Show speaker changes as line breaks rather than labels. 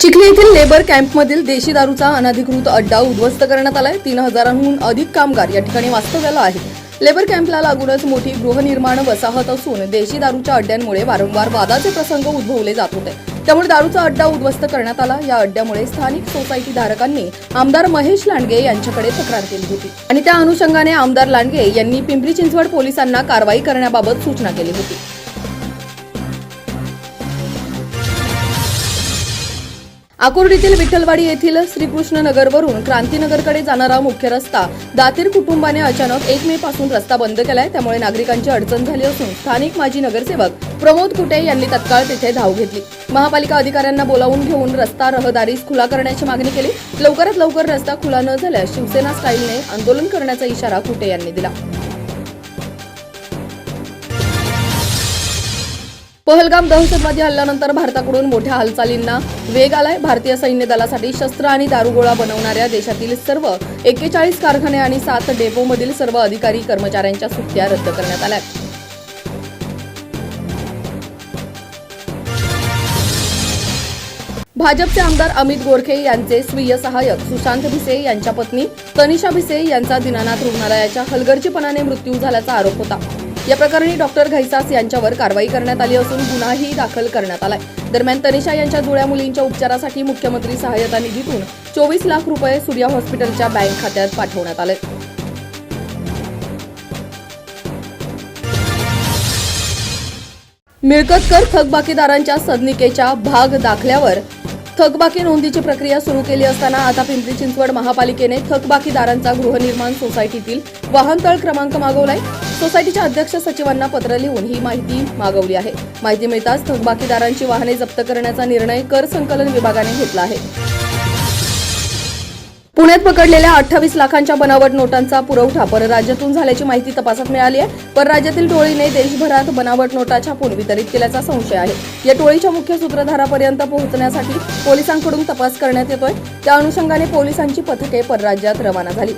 चिखली येथील लेबर कॅम्पमधील देशी दारूचा अनधिकृत अड्डा उद्ध्वस्त करण्यात आलाय. तीन हजारांहून अधिक कामगार या ठिकाणी वास्तव्याला आहेत. लेबर कॅम्पला लागूनच मोठी गृहनिर्माण वसाहत असून देशी दारूच्या अड्ड्यांमुळे वारंवार वादाचे प्रसंग उद्भवले जात होते. त्यामुळे दारूचा अड्डा उद्ध्वस्त करण्यात आला. या अड्ड्यामुळे स्थानिक सोसायटी धारकांनी आमदार महेश लांडगे यांच्याकडे तक्रार केली होती. आणि त्या अनुषंगाने आमदार लांडगे यांनी पिंपरी चिंचवड पोलिसांना कारवाई करण्याबाबत सूचना केली होती. आकुर्डीतील विठ्ठलवाडी येथील श्रीकृष्ण नगरवरून क्रांतीनगरकडे जाणारा मुख्य रस्ता दातीर कुटुंबाने अचानक एक मे पासून रस्ता बंद केलाय. त्यामुळे नागरिकांची अडचण झाली असून स्थानिक माजी नगरसेवक प्रमोद कुटे यांनी तत्काळ तिथे धाव घेतली. महापालिका अधिकाऱ्यांना बोलावून घेऊन रस्ता रहदारीस खुला करण्याची मागणी केली. लवकरात लवकर रस्ता खुला न झाल्यास शिवसेना स्टाईलने आंदोलन करण्याचा इशारा कुटे यांनी दिला. पहलगाम दहशतवादी हल्ल्यानंतर भारताकडून मोठ्या हालचालींना वेग आलाय. भारतीय सैन्य दलासाठी शस्त्र आणि दारुगोळा बनवणाऱ्या देशातील सर्व एक्केचाळीस कारखाने आणि सात डेपोमधील सर्व अधिकारी कर्मचाऱ्यांच्या सुट्ट्या रद्द करण्यात आल्या भाजपचे आमदार अमित गोरखे यांचे स्वीय सहाय्यक सुशांत भिसे यांच्या पत्नी तनिषा भिसे यांचा दिनानाथ रुग्णालयाच्या हलगर्जीपणाने मृत्यू झाल्याचा आरोप होता. या प्रकरणी डॉक्टर घैसास यांच्यावर कारवाई करण्यात आली असून गुन्हाही दाखल करण्यात आलाय. दरम्यान तनिषा यांच्या जुळ्या मुलींच्या उपचारासाठी मुख्यमंत्री सहाय्यता निधीतून चोवीस लाख रुपये सूर्या हॉस्पिटलच्या बँक खात्यात पाठवण्यात आले. मिळकतकर थकबाकीदारांच्या सदनिकेच्या भाग दाखल्यावर थकबाकी नोंदीची प्रक्रिया सुरू केली असताना आता पिंपरी चिंचवड महापालिकेने थकबाकीदारांचा गृहनिर्माण सोसायटीतील वाहनतळ क्रमांक मागवलाय. सोसायटीच्या अध्यक्ष सचिवांना पत्र लिहून ही माहिती मागवली आहे. माहिती मिळताच थकबाकीदारांची वाहने जप्त करण्याचा निर्णय कर संकलन विभागाने घेतला आहे. पुण्यात पकडलेल्या अठ्ठावीस लाखांच्या बनावट नोटांचा पुरवठा परराज्यातून झाल्याची माहिती तपासात मिळाली आहे. परराज्यातील टोळीने देशभरात बनावट नोटा छापून वितरित केल्याचा संशय आहे. या टोळीच्या मुख्य सूत्रधारापर्यंत पोहोचण्यासाठी पोलिसांकडून तपास करण्यात येतोय. त्या अनुषंगाने पोलिसांची पथके परराज्यात रवाना झाली.